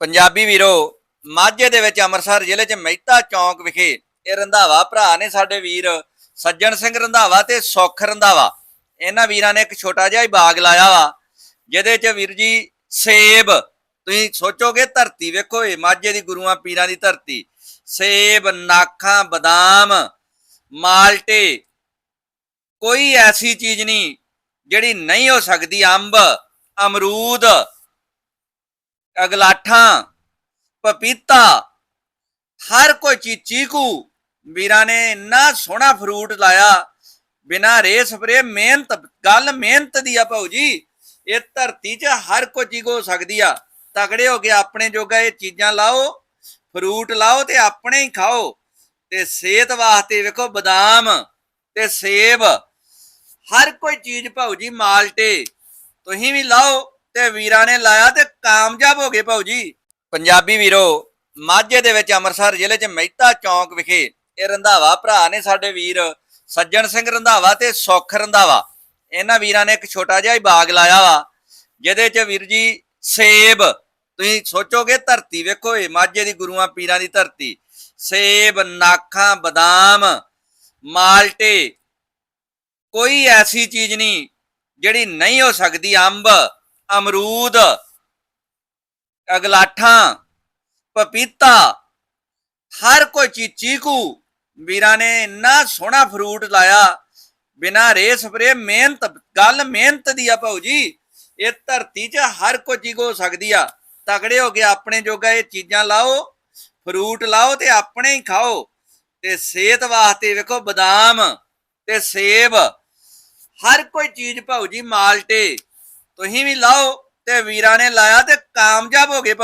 ਪੰਜਾਬੀ ਵੀਰੋ, ਮਾਝੇ ਦੇ ਵਿੱਚ ਅੰਮ੍ਰਿਤਸਰ ਜ਼ਿਲ੍ਹੇ 'ਚ ਮਹਿਤਾ ਚੌਂਕ ਵਿਖੇ ਇਹ ਰੰਧਾਵਾ ਭਰਾ ਨੇ ਸਾਡੇ ਵੀਰ ਸੱਜਣ ਸਿੰਘ ਰੰਧਾਵਾ ਤੇ ਸੁੱਖ ਰੰਧਾਵਾ। ਇਹਨਾਂ ਵੀਰਾਂ ਨੇ ਇੱਕ ਛੋਟਾ ਜਿਹਾ ਹੀ ਬਾਗ ਲਾਇਆ ਵਾ, ਜਿਹਦੇ 'ਚ ਵੀਰ ਜੀ ਸੇਬ, ਤੁਸੀਂ ਸੋਚੋਗੇ ਧਰਤੀ ਵੇਖੋ ਇਹ, ਮਾਝੇ ਦੀ ਗੁਰੂਆਂ ਪੀਰਾਂ ਦੀ ਧਰਤੀ। ਸੇਬ, ਨਾਖਾਂ, ਬਦਾਮ, ਮਾਲਟੇ, ਕੋਈ ਐਸੀ ਚੀਜ਼ ਨਹੀਂ ਜਿਹੜੀ ਨਹੀਂ ਹੋ ਸਕਦੀ, ਅੰਬ, ਅਮਰੂਦ ਅਗਲਾਠਾਂ, ਪਪੀਤਾ, ਹਰ ਕੋਈ ਚੀਜ਼ ਚੀਕੂ। ਵੀਰਾਂ ਨੇ ਇੰਨਾ ਸੋਹਣਾ ਫਰੂਟ ਲਾਇਆ, ਬਿਨਾ ਰੇ ਸਪਰੇ ਮਿਹਨਤ, ਗੱਲ ਮਿਹਨਤ ਦੀ ਆ ਭਾਊ ਜੀ। ਇਹ ਧਰਤੀ 'ਚ ਹਰ ਕੋਈ ਚੀਜ਼ ਹੋ ਸਕਦੀ ਆ। ਤਗੜੇ ਹੋ ਕੇ ਆਪਣੇ ਜੋਗਾ ਇਹ ਚੀਜ਼ਾਂ ਲਾਓ ਫਰੂਟ ਲਾਓ ਤੇ ਆਪਣੇ ਹੀ ਖਾਓ। ਤੇ ਸਿਹਤ ਵਾਸਤੇ ਵੇਖੋ, ਬਦਾਮ ਤੇ ਸੇਬ। ਹਰ ਕੋਈ ਚੀਜ਼ ਭਾਊ ਜੀ, ਮਾਲਟੇ। ਤੁਸੀਂ ਵੀ ਲਾਓ। ਤੇ ਵੀਰਾਂ ਨੇ ਲਾਇਆ ਤੇ ਕਾਮਯਾਬ ਹੋ ਗਏ ਭਾਊ ਜੀ। ਪੰਜਾਬੀ ਵੀਰੋ, ਮਾਝੇ ਦੇ ਵਿੱਚ ਅੰਮ੍ਰਿਤਸਰ ਜ਼ਿਲ੍ਹੇ 'ਚ ਮਹਿਤਾ ਚੌਂਕ ਵਿਖੇ ਇਹ ਰੰਧਾਵਾ ਭਰਾ ਨੇ ਸਾਡੇ ਵੀਰ ਸੱਜਣ ਸਿੰਘ ਰੰਧਾਵਾ ਤੇ ਸੁੱਖ ਰੰਧਾਵਾ। ਇਹਨਾਂ ਵੀਰਾਂ ਨੇ ਇੱਕ ਛੋਟਾ ਜਿਹਾ ਹੀ ਬਾਗ ਲਾਇਆ ਵਾ, ਜਿਹਦੇ 'ਚ ਵੀਰ ਜੀ ਸੇਬ, ਤੁਸੀਂ ਸੋਚੋਗੇ ਧਰਤੀ ਵੇਖੋ ਇਹ, ਮਾਝੇ ਦੀ ਗੁਰੂਆਂ ਪੀਰਾਂ ਦੀ ਧਰਤੀ। ਸੇਬ, ਨਾਖਾਂ, ਬਦਾਮ, ਮਾਲਟੇ, ਕੋਈ ਐਸੀ ਚੀਜ਼ ਨਹੀਂ ਜਿਹੜੀ ਨਹੀਂ ਹੋ ਸਕਦੀ, ਅੰਬ ਅਮਰੂਦ, ਅਗਲਾਠਾਂ, ਪਪੀਤਾ, ਹਰ ਕੋਈ ਚੀਜ਼ ਚੀਕੂ। ਵੀਰਾਂ ਨੇ ਇੰਨਾ ਸੋਹਣਾ ਫਰੂਟ ਲਾਇਆ, ਬਿਨਾ ਰੇ ਸਪਰੇ ਮਿਹਨਤ, ਗੱਲ ਮਿਹਨਤ ਦੀ ਆ ਭਾਊ ਜੀ। ਇਹ ਧਰਤੀ 'ਚ ਹਰ ਕੋਈ ਚੀਜ਼ ਹੋ ਸਕਦੀ ਆ। ਤਗੜੇ ਹੋ ਕੇ ਆਪਣੇ ਜੋਗਾ ਇਹ ਚੀਜ਼ਾਂ ਲਾਓ ਫਰੂਟ ਲਾਓ ਤੇ ਆਪਣੇ ਹੀ ਖਾਓ। ਤੇ ਸਿਹਤ ਵਾਸਤੇ ਵੇਖੋ, ਬਦਾਮ ਤੇ ਸੇਬ, ਹਰ ਕੋਈ ਚੀਜ਼ ਭਾਊ ਜੀ, ਮਾਲਟੇ। ਤੁਸੀਂ ਵੀ ਲਾਓ ਤੇ ਵੀਰਾਂ ਨੇ ਲਾਇਆ ਤੇ ਕਾਮਯਾਬ ਹੋ ਗਏ